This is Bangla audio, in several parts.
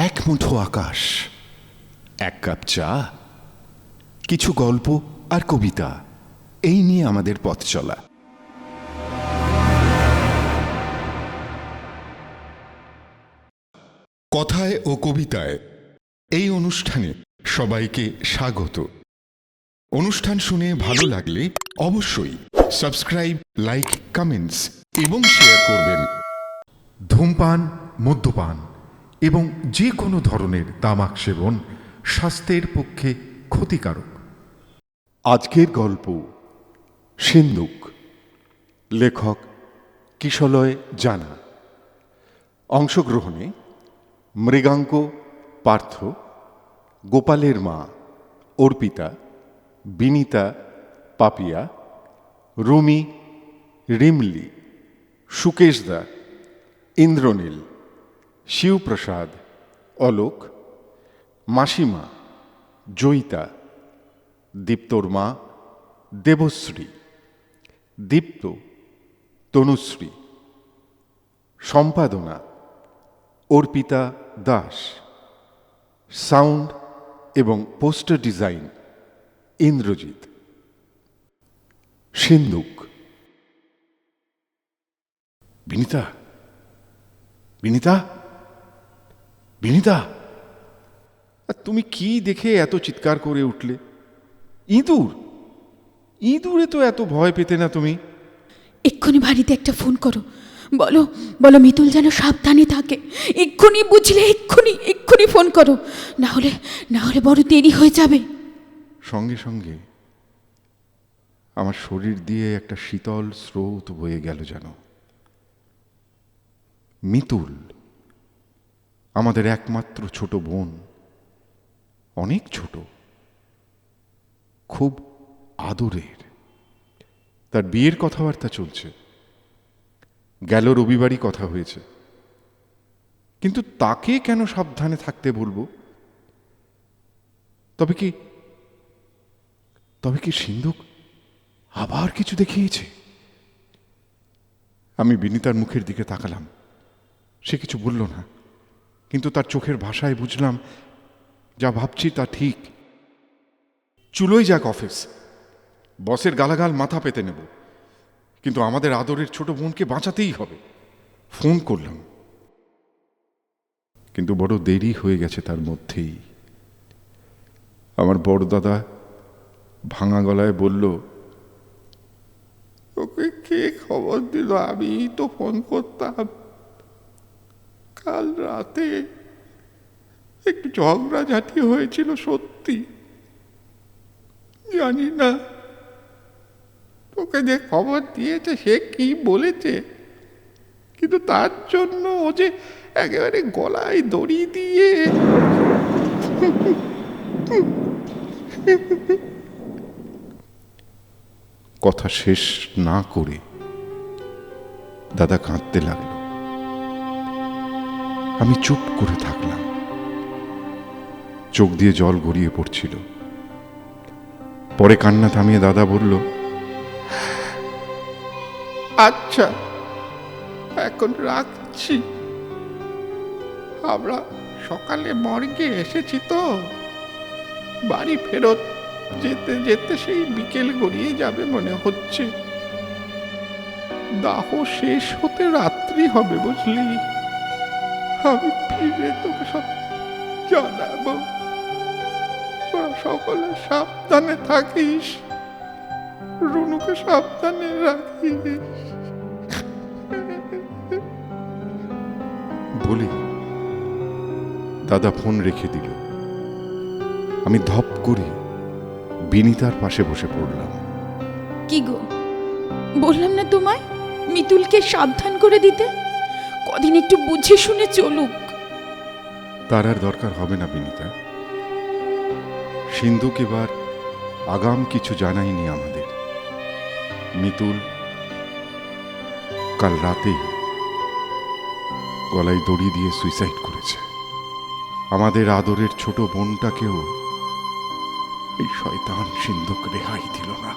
এক মুঠো আকাশ, এক কাপ চা, কিছু গল্প আর কবিতা। এই নিয়ে আমাদের পথ চলা। কথায় ও কবিতায় এই অনুষ্ঠানে সবাইকে স্বাগত। অনুষ্ঠান শুনে ভালো লাগলে অবশ্যই সাবস্ক্রাইব, লাইক, কমেন্টস এবং শেয়ার করবেন। ধূমপান, মদ্যপান। এবং যে কোনো ধরনের তামাক সেবন স্বাস্থ্যের পক্ষে ক্ষতিকারক। আজকের গল্প সিন্দুক লেখক কিশলয় জানা। অংশগ্রহণে মৃগাঙ্ক পার্থ, গোপালের মা অর্পিতা, বিনিতা পাপিয়া, রুমি রিমলি সুকেশদা ইন্দ্রনীল শিবপ্রসাদ, অলোক, মাসিমা, জয়িতা, দীপ্তর মা, দেবশ্রী, দীপ্ত, তনুশ্রী, সম্পাদনা, অর্পিতা দাস, সাউন্ড এবং পোস্টার ডিজাইন, ইন্দ্রজিৎ। সিন্ধুক। বিনিতা? বিনিতা? বিনিতা! আর তুমি কি দেখে এত চিৎকার করে উঠলে? ইঁদুর! ইঁদুরে তো এত ভয় পেতে না তুমি। এক্ষুনি বাড়িতে একটা ফোন করো। বলো বলো মিতুল যেন সাবধানে থাকে। এক্ষুনি বুঝলে এক্ষুনি এক্ষুনি ফোন করো। না হলে না হলে বড় দেরি হয়ে যাবে। সঙ্গে সঙ্গে আমার শরীর দিয়ে একটা শীতল স্রোত বয়ে গেল যেন। মিতুল। আমাদের একমাত্র ছোট বোন। অনেক ছোট। খুব আদরের। তার বিয়ের কথাবার্তা চলছে। গেল রবিবারই কথা হয়েছে। কিন্তু তাকে কেন সাবধানে থাকতে বলব? তবে কি তবে কি সিন্ধুক আবার কিছু দেখিয়েছে? আমি বিনিতার মুখের দিকে তাকালাম। সে কিছু বলল না। কিন্তু তার চোখের ভাষায় বুঝলাম, যা ভাবছি তা ঠিক। চুলোই যাক অফিস। বসের গালাগাল মাথা পেতে নেব। কিন্তু আমাদের আদরের ছোট বোনকে বাঁচাতেই হবে। ফোন করলাম। কিন্তু বড় দেরি হয়ে গেছে তার মধ্যেই। আমার বড় দাদা ভাঙা গলায় বলল ওকে কে খবর দিল? আমি তো ফোন করতাম। কাল রাতে একটু ঝগড়াঝাটি হয়েছিল সত্যি। জানি না তোকে যে খবর দিয়েছে, সে কি বলেছে? কিন্তু তার জন্য ও যে একেবারে গলায় দড়ি দিয়ে কথা শেষ না করে দাদা কাঁদতে লাগল আমি চুপ করে থাকলাম। চোখ দিয়ে জল গড়িয়ে পড়ছিল। পরে কান্না থামিয়ে দাদা বলল আচ্ছা এখন রাখছি। আমরা সকালে মর্গে এসেছি তো। বাড়ি ফেরত যেতে যেতে সেই বিকেল গড়িয়ে যাবে মনে হচ্ছে। দাহ শেষ হতে রাত্রি হবে বুঝলি। আমি ফিরে তোকে সব জানাব। তোরা সকলে সাবধানে থাকিস। রুনুকে সাবধানে রাখিস। বলে দাদা ফোন রেখে দিল। আমি ধপ করে বিনিতার পাশে বসে পড়লাম। কি গো? বললাম না তোমায় মিতুলকে সাবধান করে দিতে? কদিন একটু বুঝে শুনে চলুক। তার আর দরকার হবে না, বিনিতা। সিন্ধুক এবার আগাম কিছু জানায়নি আমাদের। মিতুল, কাল রাতেই গলায় দড়ি দিয়ে সুইসাইড করেছে। আমাদের আদরের ছোট বোনটাকেও এই শয়তান সিন্ধুক রেহাই দিল না।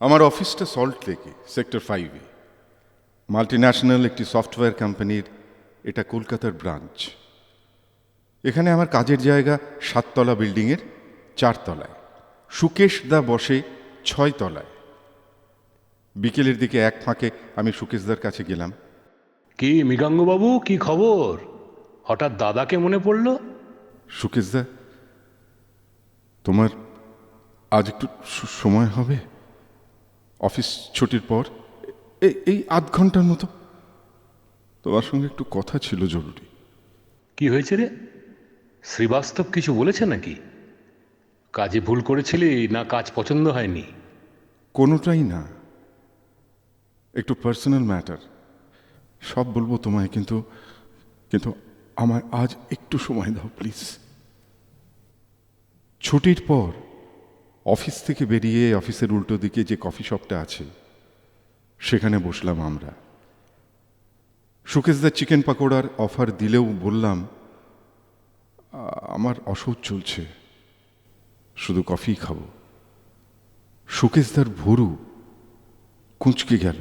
আমার অফিসটা সল্ট লেকে সেক্টর ফাইভে মাল্টি ন্যাশনাল একটি সফটওয়্যার কোম্পানির এটা কলকাতার ব্রাঞ্চ এখানে আমার কাজের জায়গা সাততলা বিল্ডিংয়ের চারতলায়। সুকেশ দা বসে ছয় তলায় বিকেলের দিকে এক ফাঁকে আমি সুকেশদার কাছে গেলাম। কি মৃগাঙ্গবাবু কি খবর? হঠাৎ দাদাকে মনে পড়ল? সুকেশদা তোমার আজ একটু সময় হবে? অফিস ছুটির পর এই এই আধ ঘণ্টার মতো। তোমার সঙ্গে একটু কথা ছিল জরুরি। কি হয়েছে রে? শ্রীবাস্তব কিছু বলেছে নাকি? কাজে ভুল করেছিলি না কাজ পছন্দ হয়নি? কোনোটাই না। একটু পার্সোনাল ম্যাটার সব বলব তোমায় কিন্তু কিন্তু আমায় আজ একটু সময় দাও প্লিজ ছুটির পর অফিস থেকে বেরিয়ে অফিসের উল্টো দিকে যে কফি শপটা আছে, সেখানে বসলাম আমরা। সুকেশদার চিকেন পাকোড়ার অফার দিলেও বললাম, আমার অসহ্য চলছে, শুধু কফি খাব। সুকেশদার ভুরু কুঁচকে গেল,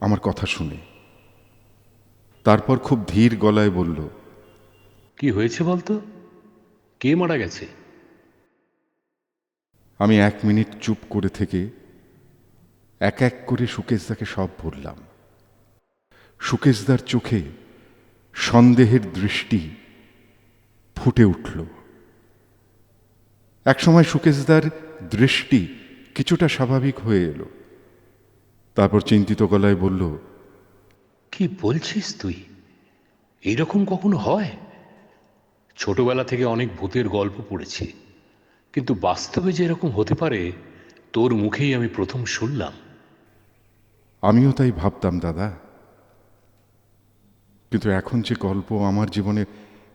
আমার কথা শুনে। তারপর খুব ধীর গলায় বলল, কি হয়েছে বলতো? কে মারা গেছে? আমি এক মিনিট চুপ করে থেকে এক এক করে সুকেশদাকে সব বললাম। সুকেশদার চোখে সন্দেহের দৃষ্টি ফুটে উঠল। একসময় সুকেশদার দৃষ্টি কিছুটা স্বাভাবিক হয়ে এলো। তারপর চিন্তিত গলায় বলল, কি বলছিস তুই? এইরকম কখনো হয়? ছোটবেলা থেকে অনেক ভূতের গল্প পড়েছি। কিন্তু বাস্তবে যে এরকম হতে পারে তোর মুখেই আমি প্রথম শুনলাম। আমিও তাই ভাবতাম দাদা। কিন্তু এখন যে গল্প আমার জীবনে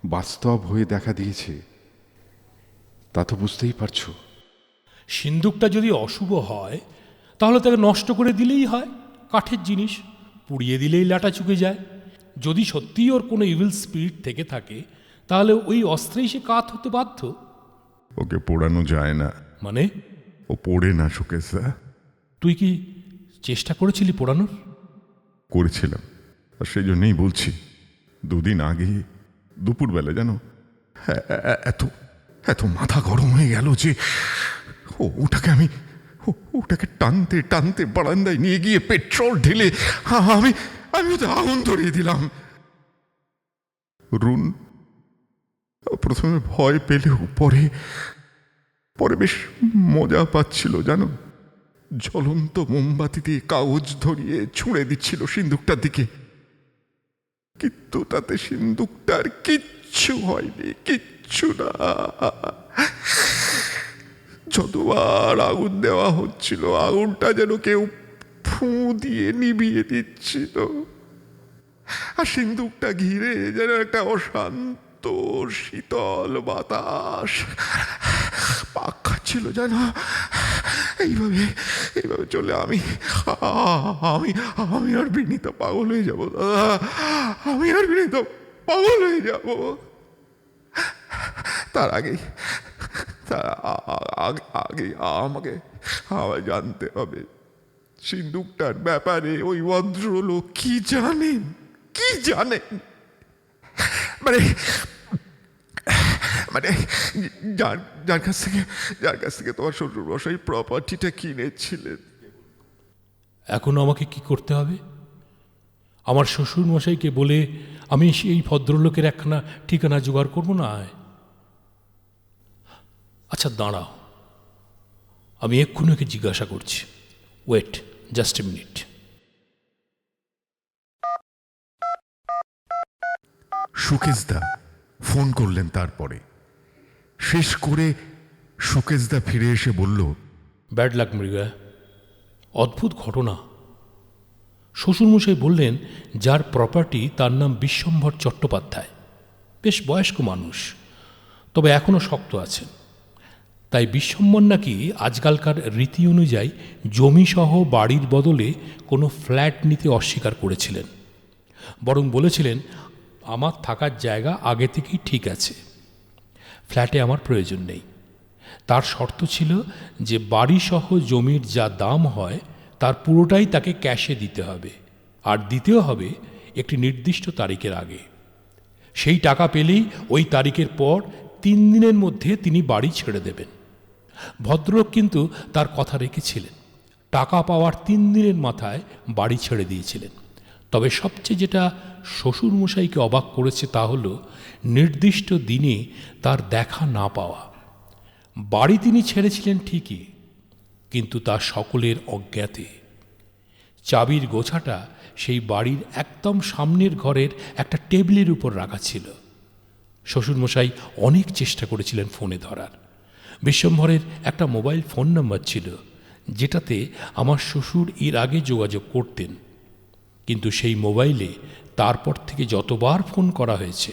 বাস্তব হয়ে দেখা দিয়েছে তা তো বুঝতেই পারছ। সিন্দুকটা যদি অশুভ হয় তাহলে তাকে নষ্ট করে দিলেই হয় কাঠের জিনিস। পুড়িয়ে দিলেই লাটা চুকে যায়। যদি সত্যিই ওর কোনো ইভিল স্পিরিট থেকে থাকে তাহলে ওই অস্ত্রেই সে কাত হতে বাধ্য। ওকে পোড়ানো যায় না। মানে? ও পড়ে না সুকেশদা তুই কি চেষ্টা করেছিলি পোড়ানোর? করেছিলাম। আর সেই জন্যই বলছি দুদিন আগে দুপুরবেলা জানো? এ- এত এত মাথা গরম হয়ে গেল যে ও- ওটাকে আমি ওটাকে টানতে টানতে বারান্দায় নিয়ে গিয়ে পেট্রোল ঢেলে আমি আমি ওতে আগুন ধরিয়ে দিলাম। রুন প্রথমে ভয় পেলেও পরে পরে বেশ মজা পাচ্ছিল, জানো? জ্বলন্ত মোমবাতি দিয়ে কাগজ ধরিয়ে ছুঁড়ে দিচ্ছিল সিন্দুকটার দিকে। কিন্তু তাতে সিন্দুকটার কিচ্ছু হয়নি, কিচ্ছু না। যতবার আগুন দেওয়া হচ্ছিল, আগুনটা যেন কেউ ফু দিয়ে নিভিয়ে দিচ্ছিল। আর সিন্দুকটা ঘিরে যেন একটা অশান্ত শীতল বাতাস। পাক খাচ্ছিল যেন এইভাবে এইভাবে চলে আমি আমি আমি আর বিনীত পাগল হয়ে যাব, দাদা। আমি আর বিনীত পাগল হয়ে যাব। তার আগে তার আগে আগে আমাকে আমার জানতে হবে। সিন্দুকটার ব্যাপারে ওই ভদ্রলোক কি জানেন? কি জানেন? মানে মানে যার যার কাছ থেকে, যার কাছ থেকে তোমার শ্বশুর মশাই প্রপার্টিটা কিনেছিলেন। এখন আমাকে কি করতে হবে? আমার শ্বশুর মশাইকে বলে আমি সেই ভদ্রলোকের একখানা ঠিকানা জোগাড় করব না? আচ্ছা দাঁড়াও। আমি এক্ষুনি ওকে জিজ্ঞাসা করছি। Wait, just a minute. সুকেশদা phone করলেন তারপরে। শেষ করে সুকেশদা ফিরে এসে বলল ব্যাড লাক মৃগা। অদ্ভুত ঘটনা। শ্বশুরমশাই বললেন, যার প্রপার্টি তার নাম বিশ্বম্ভর চট্টোপাধ্যায়। বেশ বয়স্ক মানুষ, তবে এখনও শক্ত আছেন। তাই বিশ্বম্বর নাকি আজকালকার রীতি অনুযায়ী জমিসহ বাড়ির বদলে কোনো ফ্ল্যাট নিতে অস্বীকার করেছিলেন। বরং বলেছিলেন আমার থাকার জায়গা আগে থেকেই ঠিক আছে। ফ্ল্যাটে আমার প্রয়োজন নেই। তার শর্ত ছিল যে বাড়িসহ জমির যা দাম হয়, তার পুরোটাই তাকে ক্যাশে দিতে হবে। আর দিতেও হবে একটি নির্দিষ্ট তারিখের আগে। সেই টাকা পেলেই ওই তারিখের পর তিন দিনের মধ্যে তিনি বাড়ি ছেড়ে দেবেন। ভদ্রলোক কিন্তু তার কথা রেখেছিলেন। টাকা পাওয়ার তিন দিনের মাথায় বাড়ি ছেড়ে দিয়েছিলেন। তবে সবচেয়ে যেটা শ্বশুরমশাইকে অবাক করেছে তা হলো নির্দিষ্ট দিনে তার দেখা না পাওয়া। বাড়ি তিনি ছেড়েছিলেন ঠিকই, কিন্তু তা সকলের অজ্ঞাতে। চাবির গোছাটা সেই বাড়ির একদম সামনের ঘরের একটা টেবিলের উপর রাখা ছিল। শ্বশুরমশাই অনেক চেষ্টা করেছিলেন ফোনে ধরার। বিশ্বম্ভরের একটা মোবাইল ফোন নাম্বার ছিল, যেটাতে আমার শ্বশুর এর আগে যোগাযোগ করতেন। কিন্তু সেই মোবাইলে তারপর থেকে যতবার ফোন করা হয়েছে,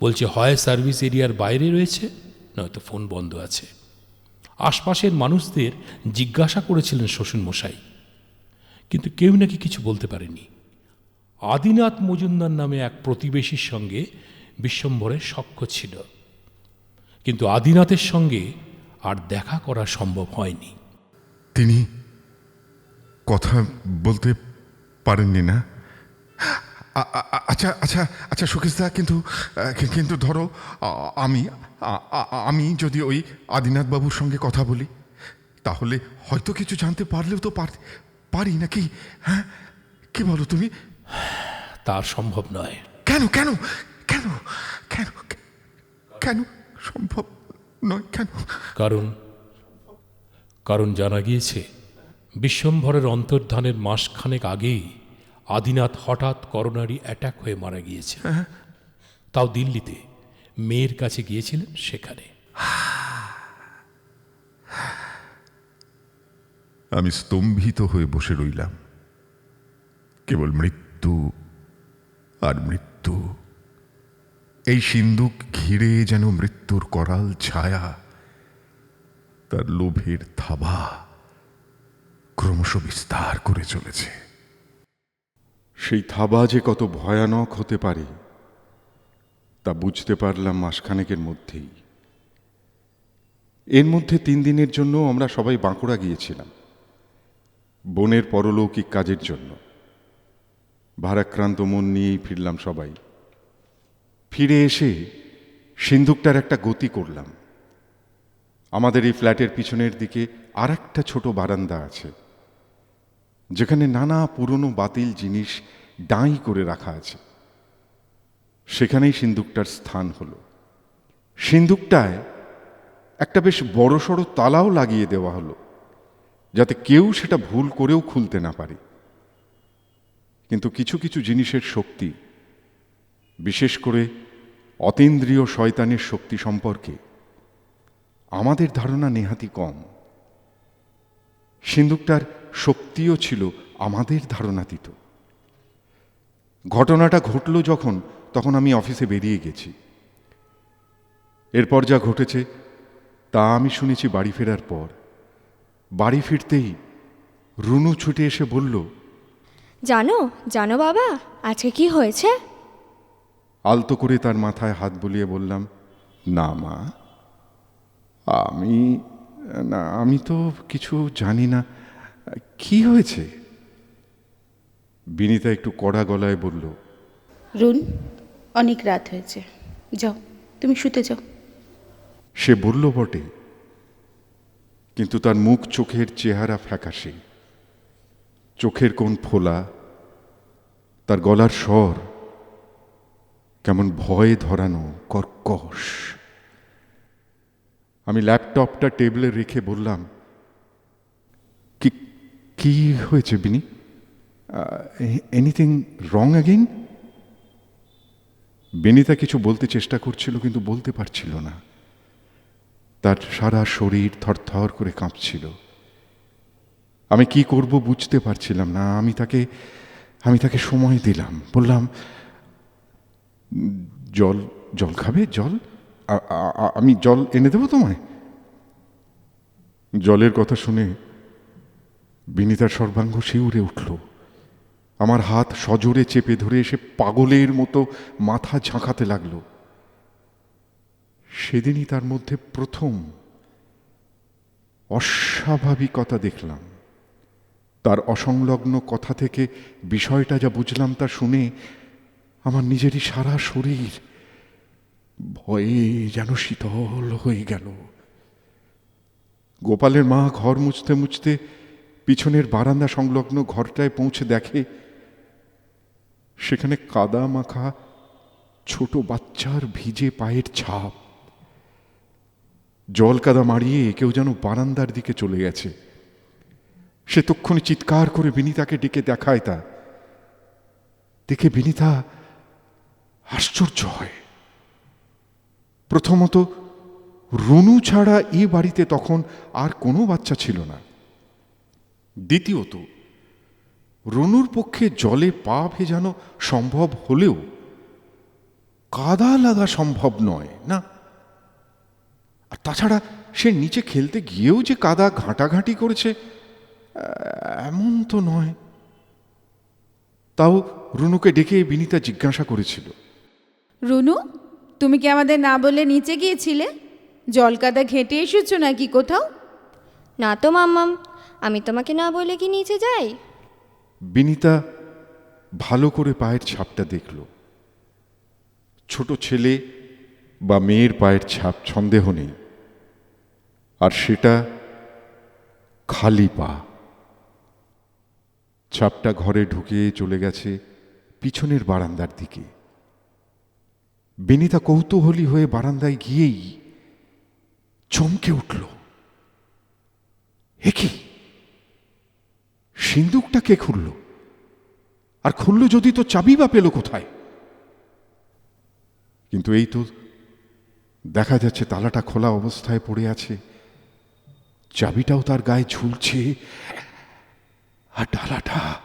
বলছে, হয় সার্ভিস এরিয়ার বাইরে রয়েছে? নয়তো ফোন বন্ধ আছে। আশপাশের মানুষদের জিজ্ঞাসা করেছিলেন শ্বশুরমশাই কিন্তু কেউ নাকি কিছু বলতে পারেনি। আদিনাথ মজুমদার নামে এক প্রতিবেশীর সঙ্গে বিশ্বম্ভরের সখ্য ছিল। কিন্তু আদিনাথের সঙ্গে আর দেখা করা সম্ভব হয়নি। তিনি কথা বলতে পারেননি না? আচ্ছা আচ্ছা আচ্ছা সুকেশদা কিন্তু কিন্তু ধরো আমি আমি যদি ওই আদিনাথ বাবুর সঙ্গে কথা বলি তাহলে হয়তো কিছু জানতে পারলেও তো পার- পারি নাকি? হ্যাঁ? কি বলো তুমি? তার সম্ভব নয়। কেন কেন কেন কেন কেন সম্ভব নয় কেন? কারণ কারণ জানা গিয়েছে বিশ্বম্ভরের অন্তর্ধানের মাসখানেক আগেই আদিনাথ হঠাৎ করোনারি অ্যাটাক হয়ে মারা গিয়েছে তাও দিল্লিতে। মেয়ের কাছে গিয়েছিলেন সেখানে। আমি স্তম্ভিত হয়ে বসে রইলাম। কেবল মৃত্যু আর মৃত্যু। এই সিন্দুক ঘিরে যেন মৃত্যুর করাল ছায়া তার লোভের থাবা। ক্রমশ বিস্তার করে চলেছে। সেই থাবা যে কত ভয়ানক হতে পারে, তা বুঝতে পারলাম মাসখানেকের মধ্যেই। এর মধ্যে তিন দিনের জন্য আমরা সবাই বাঁকুড়া গিয়েছিলাম, বোনের পরলৌকিক কাজের জন্য। ভারাক্রান্ত মন নিয়েই ফিরলাম সবাই। ফিরে এসে সিন্ধুকটার একটা গতি করলাম। আমাদের এই ফ্ল্যাটের পিছনের দিকে আর একটা ছোট বারান্দা আছে। যেখানে নানা পুরনো বাতিল জিনিস ডাঁই করে রাখা আছে। সেখানেই সিন্দুকটার স্থান হলো। সিন্দুকটায় একটা বেশ বড়সড় তালাও লাগিয়ে দেওয়া হলো, যাতে কেউ সেটা ভুল করেও খুলতে না পারে। কিন্তু কিছু কিছু জিনিসের শক্তি, বিশেষ করে অতীন্দ্রিয় শয়তানের শক্তি সম্পর্কে আমাদের ধারণা নেহাতি কম। সিন্দুকটার শক্তিও ছিল আমাদের ধারণাতীত। ঘটনাটা ঘটল যখন তখন আমি অফিসে বেরিয়ে গেছি। এরপর যা ঘটেছে তা আমি শুনেছি বাড়ি ফেরার পর। বাড়ি ফিরতেই রুনু ছুটে এসে বলল জানো জানো বাবা আজকে কি হয়েছে? আলতো করে তার মাথায় হাত বুলিয়ে বললাম না মা আমি না আমি তো কিছু জানি না। কি হয়েছে? বিনিতা একটু কড়া গলায় বলল রুন অনেক রাত হয়েছে। যাও তুমি শুতে যাও। সে বলল বটে। কিন্তু তার মুখ চোখের চেহারা ফ্যাকাশে। চোখের কোন ফোলা তার গলার স্বর কেমন ভয়ে ধরানো কর্কশ। আমি ল্যাপটপটা টেবিলে রেখে বললাম কি হয়েছে, বিনি? এনিথিং রং অ্যাগেন বেনিতা কিছু বলতে চেষ্টা করছিল, কিন্তু বলতে পারছিল না। তার সারা শরীর থরথর করে কাঁপছিল। আমি কি করব বুঝতে পারছিলাম না। আমি তাকে আমি তাকে সময় দিলাম। বললাম, জল জল খাবে? জল? আমি জল এনে দেবো তোমায়? জলের কথা শুনে বিনিতার সর্বাঙ্গ শিউরে উঠল। আমার হাত সজোরে চেপে ধরে এসে পাগলের মতো মাথা ঝাঁকাতে লাগল। সেদিনই তার মধ্যে প্রথম অস্বাভাবিকতা দেখলাম। তার অসংলগ্ন কথা থেকে বিষয়টা যা বুঝলাম তা শুনে আমার নিজেরই সারা শরীর ভয়ে যেন শীতল হয়ে গেল। গোপালের মা ঘর মুছতে মুছতে পিছনের বারান্দা সংলগ্ন ঘরটায় পৌঁছে দেখে সেখানে কাদা মাখা ছোট বাচ্চার ভিজে পায়ের ছাপ। জল কাদা মারিয়ে কেউ যেন বারান্দার দিকে চলে গেছে। সে তক্ষণি চিৎকার করে বিনিতাকে ডেকে দেখায় তা। দেখে বিনিতা আশ্চর্য হয়। প্রথমত রুনু ছাড়া এ বাড়িতে তখন আর কোনো বাচ্চা ছিল না। দ্বিতীয়ত রুনুর পক্ষে জলে পা ভেজানো সম্ভব হলেও কাদা লাগা সম্ভব নয় না? আর তাছাড়া সে নিচে খেলতে গিয়েও যে কাদা ঘাঁটাঘাঁটি করেছে এমন তো নয়। তাও রুনুকে ডেকে বিনিতা জিজ্ঞাসা করেছিল। রুনু তুমি কি আমাদের না বলে নিচে গিয়েছিলে? জল কাদা ঘেঁটে এসেছ নাকি কোথাও? না তো মাম্মাম। আমি তোমাকে না বলে কি নিচে যাই? বিনিতা ভালো করে পায়ের ছাপটা দেখল। ছোট ছেলে বা মেয়ের পায়ের ছাপ, সন্দেহ নেই। আর সেটা খালি পা। ছাপটা ঘরে ঢুকে চলে গেছে পিছনের বারান্দার দিকে। বিনিতা কৌতূহলী হয়ে বারান্দায় গিয়েই চমকে উঠল। এ কি? সিন্দুকটা কে খুলল? আর খুলল যদি তো চাবি বা পেল কোথায়? কিন্তু এই তো দেখা যাচ্ছে তালাটা খোলা অবস্থায় পড়ে আছে। চাবিটাও তার গায়ে ঝুলছে। আর ডালাটা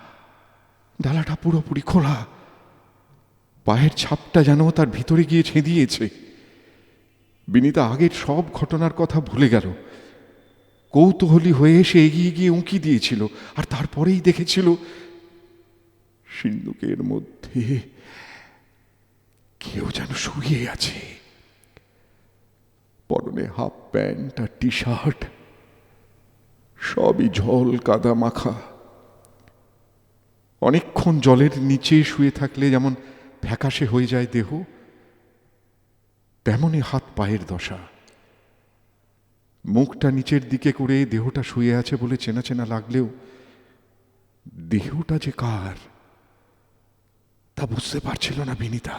ডালাটা পুরোপুরি খোলা। পায়ের ছাপটা যেন তার ভিতরে গিয়ে ছেঁদিয়েছে। বিনিতা আগের সব ঘটনার কথা ভুলে গেল। কৌতূহলী হয়ে সে এগিয়ে গিয়ে উঁকি দিয়েছিল, আর তারপরেই দেখেছিল সিন্ধুকের মধ্যে কেউ যেন শুয়ে আছে। পরনে হাফ প্যান্ট আর টি শার্ট সবই ঝল কাদা মাখা। অনেকক্ষণ জলের নিচে শুয়ে থাকলে যেমন ফ্যাকাশে হয়ে যায় দেহ তেমনই হাত পায়ের দশা। মুখটা নিচের দিকে করে দেহটা শুয়ে আছে বলে চেনা চেনা লাগলেও দেহটা যে কার, তা বুঝতে পারছিল না বিনিতা।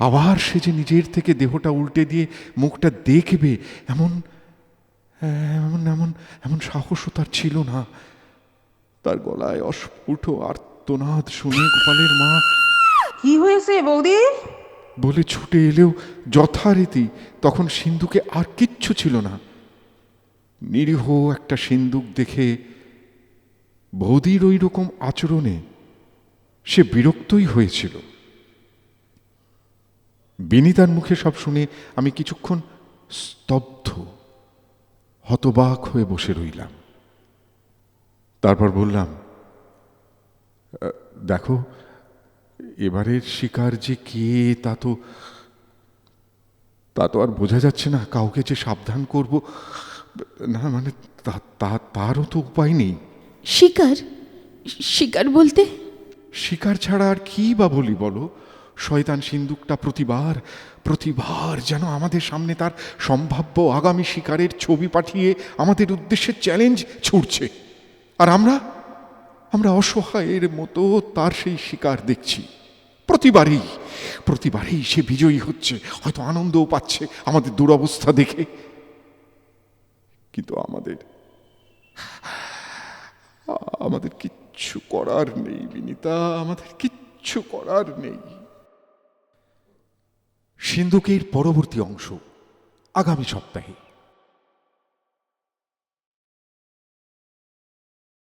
আবার সে যে নিজের থেকে দেহটা উল্টে দিয়ে মুখটা দেখবে, এমন এমন এমন এমন সাহসও তার ছিল না। তার গলায় অস্ফুট আর্তনাদ শুনে গোপালের মা, কি হয়েছে বৌদি? বলে ছুটে এলেও যথারীতি তখন সিন্ধুকে আর কিচ্ছু ছিল না। নিরীহ একটা সিন্দুক দেখে বৌদির ওই রকম আচরণে সে বিরক্তই হয়েছিল। বিনিতার মুখে সব শুনে আমি কিছুক্ষণ স্তব্ধ হতবাক হয়ে বসে রইলাম। তারপর বললাম "আহ, দেখো এবারের শিকার যে কে তা তো তা তো আর বোঝা যাচ্ছে না। কাউকে যে সাবধান করব না মানে তারও তো উপায় নেই। শিকার? শিকার বলতে? শিকার ছাড়া আর কি বা বলি বলো? শয়তান সিন্দুকটা প্রতিবার প্রতিবার যেন আমাদের সামনে তার সম্ভাব্য আগামী শিকারের ছবি পাঠিয়ে আমাদের উদ্দেশ্যে চ্যালেঞ্জ ছুটছে আর আমরা আমরা অসহায়ের মতো তার সেই শিকার দেখছি। প্রতিবারই প্রতিবারই সে বিজয়ী হচ্ছে, হয়তো আনন্দও পাচ্ছে আমাদের দুরবস্থা দেখে। কিন্তু আমাদের আমাদের কিচ্ছু করার নেই বিনিতা, আমাদের কিচ্ছু করার নেই। সিন্ধুকের পরবর্তী অংশ আগামী সপ্তাহে।